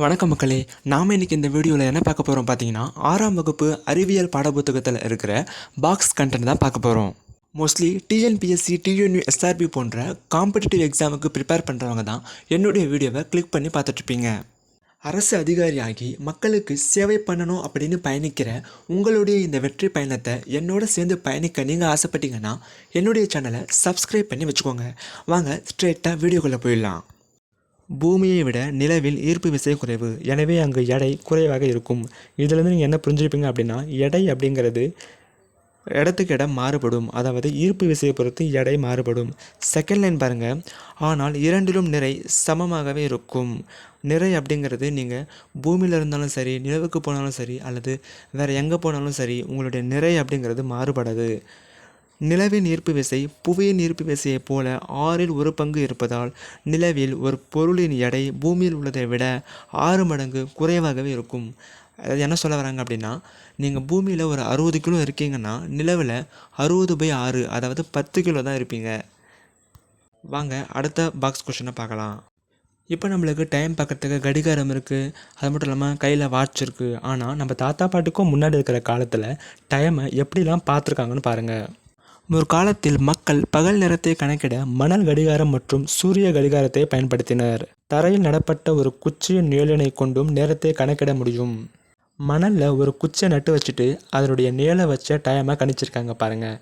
வணக்கம் மக்களே நாம் இன்றைக்கி இந்த வீடியோவில் என்ன பார்க்க போகிறோம் பார்த்தீங்கன்னா ஆறாம் வகுப்பு அறிவியல் பாடப்புத்தகத்தில் இருக்கிற பாக்ஸ் கண்டென்ட் தான் பார்க்க போகிறோம் மோஸ்ட்லி டிஎன்பிஎஸ்சி டிஎன்யூ எஸ்ஆர்பி போன்ற காம்படிட்டிவ் எக்ஸாமுக்கு ப்ரிப்பேர் பண்ணுறவங்க தான் என்னுடைய வீடியோவை கிளிக் பண்ணி பார்த்துட்ருப்பீங்க அரசு அதிகாரியாகி மக்களுக்கு சேவை பண்ணணும் அப்படின்னு பயணிக்கிற உங்களுடைய இந்த வெற்றி பயணத்தை என்னோட சேர்ந்து பயணிக்க நீங்கள் ஆசைப்பட்டீங்கன்னா என்னுடைய சேனலை சப்ஸ்கிரைப் பண்ணி வச்சுக்கோங்க. வாங்க ஸ்ட்ரெயிட்டாக வீடியோக்குள்ளே போயிடலாம். பூமியை விட நிலவில் ஈர்ப்பு விசை குறைவு. எனவே அங்கு எடை குறைவாக இருக்கும். இதிலிருந்து நீங்கள் என்ன புரிஞ்சுருப்பீங்க அப்படின்னா எடை அப்படிங்கிறது இடத்துக்கு இடம் மாறுபடும். அதாவது ஈர்ப்பு விசையை பொறுத்து எடை மாறுபடும். செகண்ட் லைன் பாருங்கள் ஆனால் இரண்டிலும் நிறை சமமாகவே இருக்கும். நிறை அப்படிங்கிறது நீங்கள் பூமியில் இருந்தாலும் சரி நிலவுக்கு போனாலும் சரி அல்லது வேறு எங்கே போனாலும் சரி உங்களுடைய நிறை அப்படிங்கிறது மாறுபடாது. நிலவின் ஈர்ப்பு விசை புவியின் ஈர்ப்பு விசையைப் போல ஆறில் ஒரு பங்கு இருப்பதால் நிலவில் ஒரு பொருளின் எடை பூமியில் உள்ளதை விட ஆறு மடங்கு குறைவாகவே இருக்கும். அதாவது என்ன சொல்ல வராங்க அப்படின்னா நீங்கள் பூமியில் ஒரு அறுபது கிலோ இருக்கீங்கன்னா நிலவில் அறுபது பை ஆறு அதாவது பத்து கிலோ தான் இருப்பீங்க. வாங்க அடுத்த பாக்ஸ் கொஷனை பார்க்கலாம். இப்போ நம்மளுக்கு டைம் பார்க்கறதுக்கு கடிகாரம் இருக்குது அது மட்டும் இல்லாமல் கையில் வாட்ச் இருக்குது ஆனால் நம்ம தாத்தா பாட்டுக்கும் முன்னாடி இருக்கிற காலத்தில் டைமை எப்படிலாம் பார்த்துருக்காங்கன்னு பாருங்கள் ஒரு காலத்தில் மக்கள் பகல் நேரத்தை கணக்கிட மணல் கடிகாரம் மற்றும் சூரிய கடிகாரத்தை பயன்படுத்தினர். தரையில் நடப்பட்ட ஒரு குச்சியின் நிழலினை கொண்டும் நேரத்தை கணக்கிட முடியும். மணலில் ஒரு குச்சை நட்டு வச்சுட்டு அதனுடைய நிழலை வச்ச டைமை கணிச்சிருக்காங்க பாருங்கள்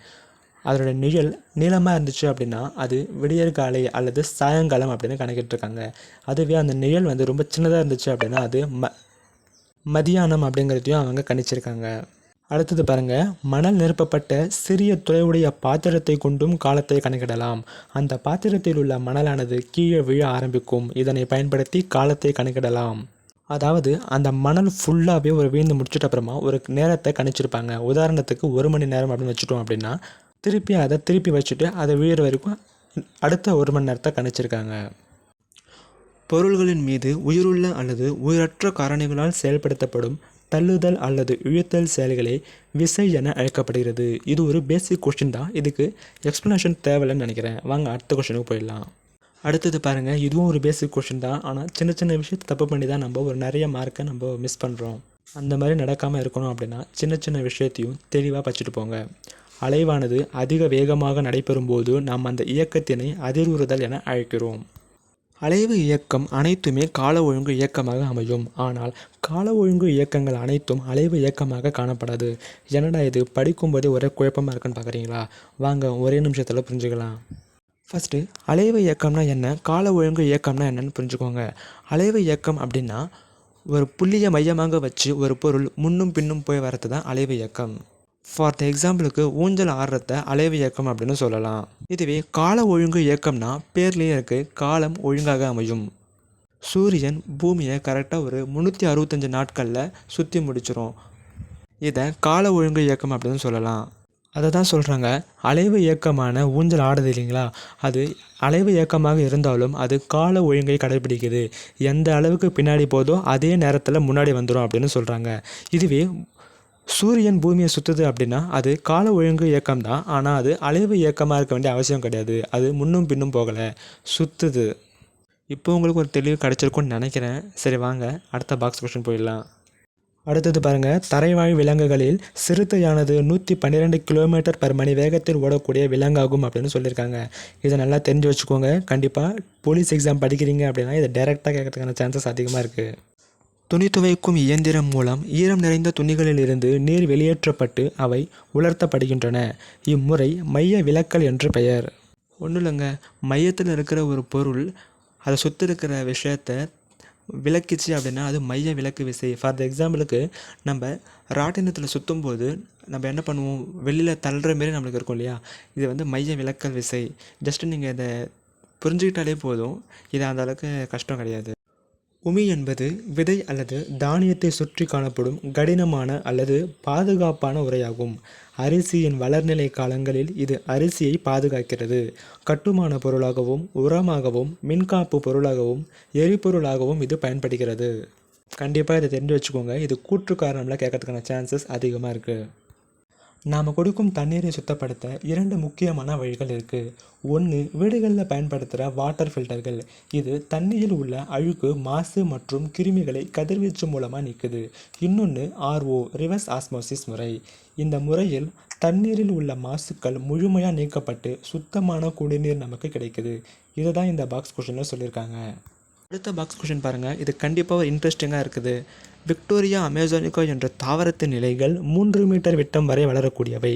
அதனுடைய நிழல் நீளமாக இருந்துச்சு அப்படின்னா அது விடியற்காலை அல்லது சாயங்காலம் அப்படின்னு கணக்கிட்டுருக்காங்க. அதுவே அந்த நிழல் வந்து ரொம்ப சின்னதாக இருந்துச்சு அப்படின்னா அது ம மதியானம் அப்படிங்கிறதையும் அவங்க கணிச்சிருக்காங்க. அடுத்தது பாருங்க. மணல் நிரப்பப்பட்ட சிறிய துளையுடைய பாத்திரத்தை கொண்டும் காலத்தை கணக்கிடலாம். அந்த பாத்திரத்தில் உள்ள மணலானது கீழே விழ ஆரம்பிக்கும். இதனை பயன்படுத்தி காலத்தை கணக்கிடலாம். அதாவது அந்த மணல் ஃபுல்லாகவே ஒரு வீழ்ந்து முடிச்சிட்ட அப்புறமா ஒரு நேரத்தை கணிச்சிருப்பாங்க. உதாரணத்துக்கு ஒரு மணி நேரம் அப்படின்னு வச்சுட்டோம் அப்படின்னா திருப்பி அதை திருப்பி வச்சுட்டு அதை வீழ வரைக்கும் அடுத்த ஒரு மணி நேரத்தை கணிச்சிருக்காங்க. பொருள்களின் மீது உயிருள்ள அல்லது உயிரற்ற காரணிகளால் செயல்படுத்தப்படும் தள்ளுதல் அல்லது இழுத்தல் செயல்களே விசை என அழைக்கப்படுகிறது. இது ஒரு பேசிக் கொஷின் தான். இதுக்கு எக்ஸ்ப்ளனேஷன் தேவையில்லைன்னு நினைக்கிறேன். வாங்க அடுத்த கொஷனுக்கு போயிடலாம். அடுத்தது பாருங்கள் இதுவும் ஒரு பேசிக் கொஷின் தான். ஆனால் சின்ன சின்ன விஷயத்தை தப்பு பண்ணி தான் நம்ம ஒரு நிறைய மார்க்கை நம்ம மிஸ் பண்ணுறோம் அந்த மாதிரி நடக்காமல் இருக்கணும் அப்படின்னா சின்ன சின்ன விஷயத்தையும் தெளிவாக படிச்சுட்டு போங்க. அலைவானது அதிக வேகமாக நடைபெறும்போது நாம் அந்த இயக்கத்தினை அதிர்வுறுதல் என அழைக்கிறோம். அலைவு இயக்கம் அனைத்துமே கால ஒழுங்கு இயக்கமாக அமையும். ஆனால் கால ஒழுங்கு இயக்கங்கள் அனைத்தும் அலைவு இயக்கமாக காணப்படாது. என்னடா இது? படிக்கும்போது ஒரே குழப்பமாக இருக்குன்னு பார்க்குறீங்களா வாங்க ஒரே நிமிஷத்தில் புரிஞ்சுக்கலாம். ஃபஸ்ட்டு அலைவு இயக்கம்னா என்ன? கால ஒழுங்கு இயக்கம்னா என்னன்னு புரிஞ்சுக்கோங்க. அலைவு இயக்கம் அப்படின்னா ஒரு புள்ளியை மையமாக வச்சு ஒரு பொருள் முன்னும் பின்னும் போய் வரது தான் அலைவு இயக்கம். ஃபார் த எக்ஸாம்பிளுக்கு ஊஞ்சல் ஆடுறத அலைவு இயக்கம் அப்படின்னு சொல்லலாம். இதுவே கால ஒழுங்கு இயக்கம்னா பேர்லேயே இருக்குது காலம் ஒழுங்காக அமையும். சூரியன் பூமியை கரெக்டாக ஒரு முந்நூற்றி அறுபத்தஞ்சு நாட்களில் சுற்றி முடிச்சிடும் இதை கால ஒழுங்கு இயக்கம் அப்படின்னு சொல்லலாம். அதை தான் சொல்கிறாங்க அலைவு இயக்கமான ஊஞ்சல் ஆடுது இல்லைங்களா? அது அலைவு இயக்கமாக இருந்தாலும் அது கால ஒழுங்கை கடைபிடிக்குது எந்த அளவுக்கு பின்னாடி போதோ அதே நேரத்தில் முன்னாடி வந்துடும் அப்படின்னு சொல்கிறாங்க இதுவே சூரியன் பூமியை சுற்றுது அப்படின்னா அது கால ஒழுங்கு இயக்கம் தான். ஆனால் அது அலைவு இயக்கமாக இருக்க வேண்டிய அவசியம் கிடையாது. அது முன்னும் பின்னும் போகலை. சுற்றுது இப்போ உங்களுக்கு ஒரு தெளிவு கிடச்சிருக்கும்னு நினைக்கிறேன். சரி வாங்க. அடுத்த பாக்ஸ் கொஸ்டின் போயிடலாம். அடுத்தது பாருங்கள் தரைவாழ் விலங்குகளில் சிறுத்தையானது நூற்றி பன்னிரெண்டு கிலோமீட்டர் பர் மணி வேகத்தில் ஓடக்கூடிய விலங்காகும் அப்படின்னு சொல்லியிருக்காங்க. இதை நல்லா தெரிஞ்சு வச்சுக்கோங்க. கண்டிப்பாக போலீஸ் எக்ஸாம் படிக்கிறீங்க அப்படின்னா இதை டைரெக்டாக கேட்கறதுக்கான சான்சஸ் அதிகமாக இருக்குது துணி துவைக்கும் இயந்திரம் மூலம் ஈரம் நிறைந்த துணிகளிலிருந்து நீர் வெளியேற்றப்பட்டு அவை உலர்த்தப்படுகின்றன. இம்முறை மைய விலக்கல் என்று பெயர். ஒன்றும் இல்லைங்க மையத்தில் இருக்கிற ஒரு பொருள் அதை சுற்றி இருக்கிற விஷயத்த விளக்கிச்சு அப்படின்னா அது மைய விளக்கு விசை. ஃபார் த எக்ஸாம்பிளுக்கு நம்ம ராட்டினத்தில் சுற்றும் போது நம்ம என்ன பண்ணுவோம்? வெளியில் தள்ளுற மாரி நம்மளுக்கு இருக்கும் இல்லையா? இது வந்து மைய விளக்கல் விசை. ஜஸ்ட்டு நீங்கள் இதை புரிஞ்சுக்கிட்டாலே போதும். இது அந்த அளவுக்கு கஷ்டம் கிடையாது. உமி என்பது விதை அல்லது தானியத்தை சுற்றி காணப்படும் கடினமான அல்லது பாதுகாப்பான உரையாகும். அரிசியின் வளர்நிலை காலங்களில் இது அரிசியை பாதுகாக்கிறது. கட்டுமான பொருளாகவும் உரமாகவும் மின்காப்பு பொருளாகவும் எரிபொருளாகவும் இது பயன்படுகிறது. கண்டிப்பாக இதை தெரிஞ்சு வச்சுக்கோங்க. இது கூற்று காரணம்லாம் கேட்கறதுக்கான சான்சஸ் அதிகமாக இருக்குது நாம் கொடுக்கும் தண்ணீரை சுத்தப்படுத்த இரண்டு முக்கியமான வழிகள் இருக்குது ஒன்று வீடுகளில் பயன்படுத்துகிற வாட்டர் ஃபில்டர்கள் இது தண்ணியில் உள்ள அழுக்கு மாசு மற்றும் கிருமிகளை கதிர்வீச்சு மூலமாக நீக்குது. இன்னொன்று ஆர்ஓ ரிவர்ஸ் ஆஸ்மோசிஸ் முறை. இந்த முறையில் தண்ணீரில் உள்ள மாசுக்கள் முழுமையாக நீக்கப்பட்டு சுத்தமான குடிநீர் நமக்கு கிடைக்குது. இதுதான் இந்த பாக்ஸ் கொஷனில் சொல்லியிருக்காங்க. அடுத்த பாக்ஸ் கொஷின் பாருங்கள் இது கண்டிப்பாக ஒரு இன்ட்ரெஸ்டிங்காக இருக்குது. விக்டோரியா அமேசானிகோ என்ற தாவரத்தின் இலைகள் மூன்று மீட்டர் விட்டம் வரை வளரக்கூடியவை.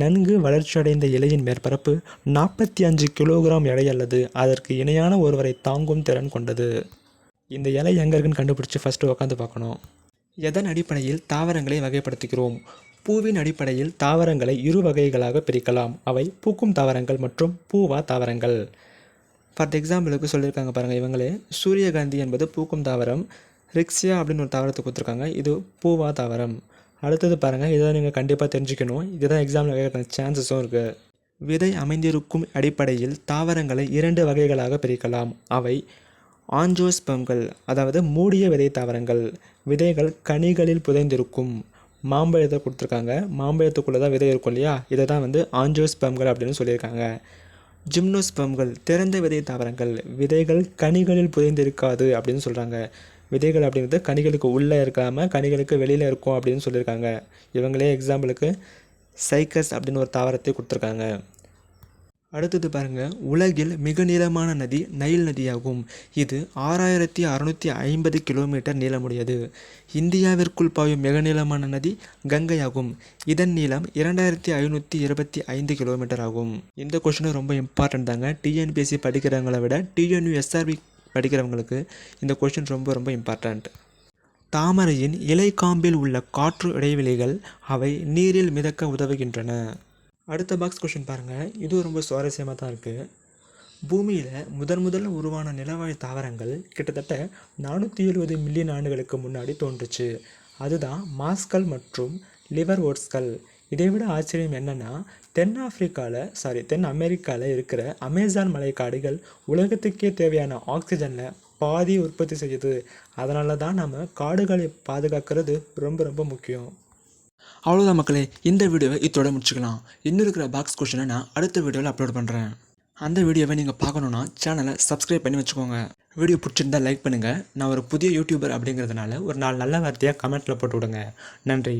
நன்கு வளர்ச்சியடைந்த இலையின் மேற்பரப்பு நாற்பத்தி அஞ்சு கிலோகிராம் எடை அல்லது அதற்கு இணையான ஒருவரை தாங்கும் திறன் கொண்டது. இந்த இலை எங்கே இருக்குன்னு கண்டுபிடிச்சி ஃபஸ்ட்டு உட்காந்து பார்க்கணும். எதன் அடிப்படையில் தாவரங்களை வகைப்படுத்துகிறோம்? பூவின் அடிப்படையில் தாவரங்களை இரு வகைகளாக பிரிக்கலாம். அவை பூக்கும் தாவரங்கள் மற்றும் பூவா தாவரங்கள். ஃபார் எக்ஸாம்பிளுக்கு சொல்லியிருக்காங்க பாருங்கள் இவங்களே. சூரியகாந்தி என்பது பூக்கும் தாவரம். ரிக்ஸியா அப்படின்னு ஒரு தாவரத்தை கொடுத்துருக்காங்க. இது பூவா தாவரம். அடுத்தது பாருங்கள் இதை நீங்கள் கண்டிப்பாக தெரிஞ்சுக்கணும். இதுதான் எக்ஸாமில் கேட்குற சான்சஸும் இருக்குது விதை அமைந்திருக்கும் அடிப்படையில் தாவரங்களை இரண்டு வகைகளாக பிரிக்கலாம். அவை ஆஞ்சோஸ்பம்கள் அதாவது மூடிய விதை தாவரங்கள். விதைகள் கனிகளில் புதைந்திருக்கும். மாம்பழத்தை கொடுத்துருக்காங்க. மாம்பழத்துக்குள்ளே தான் விதை இருக்கும் இல்லையா? இதை தான் வந்து ஆஞ்சோஸ்பம்கள் அப்படின்னு சொல்லியிருக்காங்க. ஜிம்னோஸ்பம்கள் திறந்த விதை தாவரங்கள் விதைகள் கனிகளில் புதைந்திருக்காது அப்படின்னு சொல்கிறாங்க விதைகள் அப்படிங்கிறது கனிகளுக்கு உள்ளே இருக்காமல் கனிகளுக்கு வெளியில் இருக்கும் அப்படின்னு சொல்லியிருக்காங்க. இவங்களே எக்ஸாம்பிளுக்கு சைக்கஸ் அப்படின்னு ஒரு தாவரத்தை கொடுத்துருக்காங்க. அடுத்தது பாருங்கள் உலகில் மிக நீளமான நதி நைல் நதியாகும். இது ஆறாயிரத்தி அறநூற்றி ஐம்பது கிலோமீட்டர் நீளமுடையது. இந்தியாவிற்குள் பாயும் மிக நீளமான நதி கங்கையாகும். இதன் நீளம் இரண்டாயிரத்தி ஐநூற்றி இருபத்தி ஐந்து கிலோமீட்டர் ஆகும். இந்த கொஷினும் ரொம்ப இம்பார்ட்டன்ட் தாங்க. டிஎன்பிஎஸ்சி படிக்கிறவங்கள விட டிஎன்யூ எஸ்ஆர்பி படிக்கிறவங்களுக்கு இந்த கொஷின் ரொம்ப ரொம்ப இம்பார்ட்டண்ட் தாமரையின் இலை காம்பில் உள்ள காற்று இடைவெளிகள் அவை நீரில் மிதக்க உதவுகின்றன. அடுத்த பாக்ஸ் கொஷின் பாருங்கள் இதுவும் ரொம்ப சுவாரஸ்யமாக தான் இருக்குது பூமியில் முதன் முதல்ல உருவான நிலவாழ் தாவரங்கள் கிட்டத்தட்ட நானூற்றி எழுபது மில்லியன் ஆண்டுகளுக்கு முன்னாடி தோன்றுச்சு. அதுதான் மாஸ்கல் மற்றும் லிவர் ஓட்ஸ்கள் இதை விட ஆச்சரியம் என்னென்னா தென்னாப்பிரிக்காவில் சாரி தென் அமெரிக்காவில் இருக்கிற அமேசான் மலைக்காடுகள் உலகத்துக்கே தேவையான ஆக்சிஜனில் பாதி உற்பத்தி செய்யுது. அதனால தான் நம்ம காடுகளை பாதுகாக்கிறது ரொம்ப ரொம்ப முக்கியம். அவ்வளோதான் மக்களே இந்த வீடியோவை இத்தோட முடிச்சுக்கலாம். இன்னும் இருக்கிற பாக்ஸ் கொஷினை நான் அடுத்த வீடியோவில் அப்லோட் பண்ணுறேன் அந்த வீடியோவை நீங்கள் பார்க்கணுன்னா சேனலை சப்ஸ்கிரைப் பண்ணி வச்சுக்கோங்க. வீடியோ பிடிச்சிருந்தா லைக் பண்ணுங்கள் நான் ஒரு புதிய யூடியூபர் அப்படிங்கிறதுனால ஒரு நாலு நல்ல வார்த்தையாக கமெண்ட்டில் போட்டு விடுங்க. நன்றி.